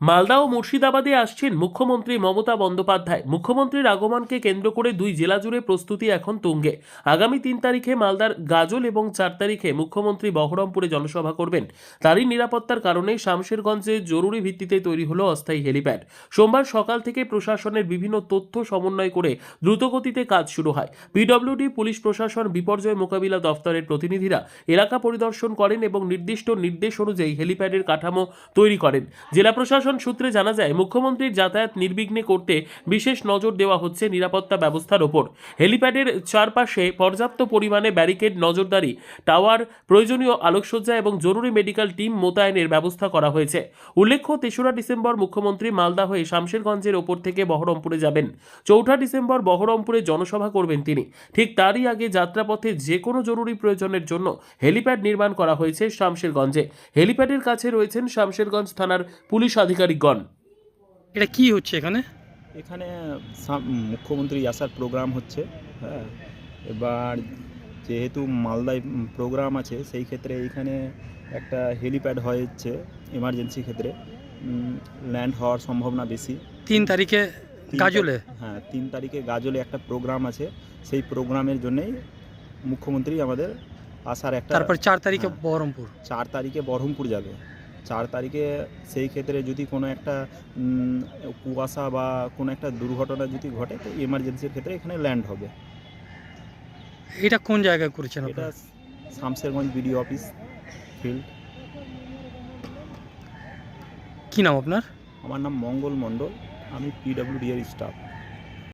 মালদা ও মুর্শিদাবাদে আসছেন মুখ্যমন্ত্রী মমতা বন্দ্যোপাধ্যায়। মুখ্যমন্ত্রীর আগমনকে কেন্দ্র করে দুই জেলা জুড়ে প্রস্তুতি এখন তুঙ্গে। আগামী তিন তারিখে মালদার গাজল এবং চার তারিখে মুখ্যমন্ত্রী বহরমপুরে জনসভা করবেন। তারই নিরাপত্তার কারণে শামশেরগঞ্জে জরুরি ভিত্তিতে তৈরি হলো অস্থায়ী হেলিপ্যাড। সোমবার সকাল থেকে প্রশাসনের বিভিন্ন তথ্য সমন্বয় করে দ্রুতগতিতে কাজ শুরু হয়। পিডব্লিউডি, পুলিশ প্রশাসন, বিপর্যয় মোকাবিলা দফতরের প্রতিনিধিরা এলাকা পরিদর্শন করেন এবং নির্দিষ্ট নির্দেশ অনুযায়ী হেলিপ্যাডের কাঠামো তৈরি করেন। জেলা প্রশাসন সূত্রে জানা যায়, মুখ্যমন্ত্রীর যাতায়াত নির্বিঘ্নে করতে বিশেষ নজর দেওয়া হচ্ছে নিরাপত্তা ব্যবস্থার ওপর। হেলিপ্যাডের চারপাশে পর্যাপ্ত পরিমাণে ব্যারিকেড, নজরদারি, টাওয়ার, প্রয়োজনীয় আলোকসজ্জা এবং জরুরি মেডিকেল টিম মোতায়েনের ব্যবস্থা করা হয়েছে। উল্লেখ্য, তেসরা ডিসেম্বর মুখ্যমন্ত্রী মালদা হয়ে শামশেরগঞ্জের ওপর থেকে বহরমপুরে যাবেন। চৌঠা ডিসেম্বর বহরমপুরে জনসভা করবেন তিনি। ঠিক তারই আগে যাত্রাপথে যে কোনো জরুরি প্রয়োজনের জন্য হেলিপ্যাড নির্মাণ করা হয়েছে শামশেরগঞ্জে। হেলিপ্যাডের কাছে রয়েছেন শামশেরগঞ্জ থানার পুলিশ আধিকারিকগণ। এটা কি হচ্ছে এখানে? এখানে সাম- মুখ্যমন্ত্রী আসার প্রোগ্রাম হচ্ছে হ্যাঁ। এবার যেহেতু মালদায় প্রোগ্রাম আছে সেই ক্ষেত্রে এইখানে একটা হেলিপ্যাড হয়েছে এমার্জেন্সি ক্ষেত্রে। ল্যান্ড হওয়ার সম্ভাবনা বেশি। তিন তারিখে গাজলে? হ্যাঁ তিন তারিখে গাজলে একটা প্রোগ্রাম আছে। সেই প্রোগ্রামের জন্যই মুখ্যমন্ত্রী আমাদের আসার একটা তারপর চার তারিখে হ্যাঁ। বহরমপুর চার তারিখে বহরমপুর যাবে। চার তারিখে সেই ক্ষেত্রে যদি কোনো একটা কুয়াশা বা কোনো একটা দুর্ঘটনা যদি ঘটে তো এমার্জেন্সির ক্ষেত্রে এখানে ল্যান্ড হবে। এটা কোন জায়গায় করেছেন এটা শামশেরগঞ্জ বিডিও অফিস ফিল্ড কী নাম আপনার? আমার নাম মঙ্গল মণ্ডল আমি পিডব্লিউডি এর স্টাফ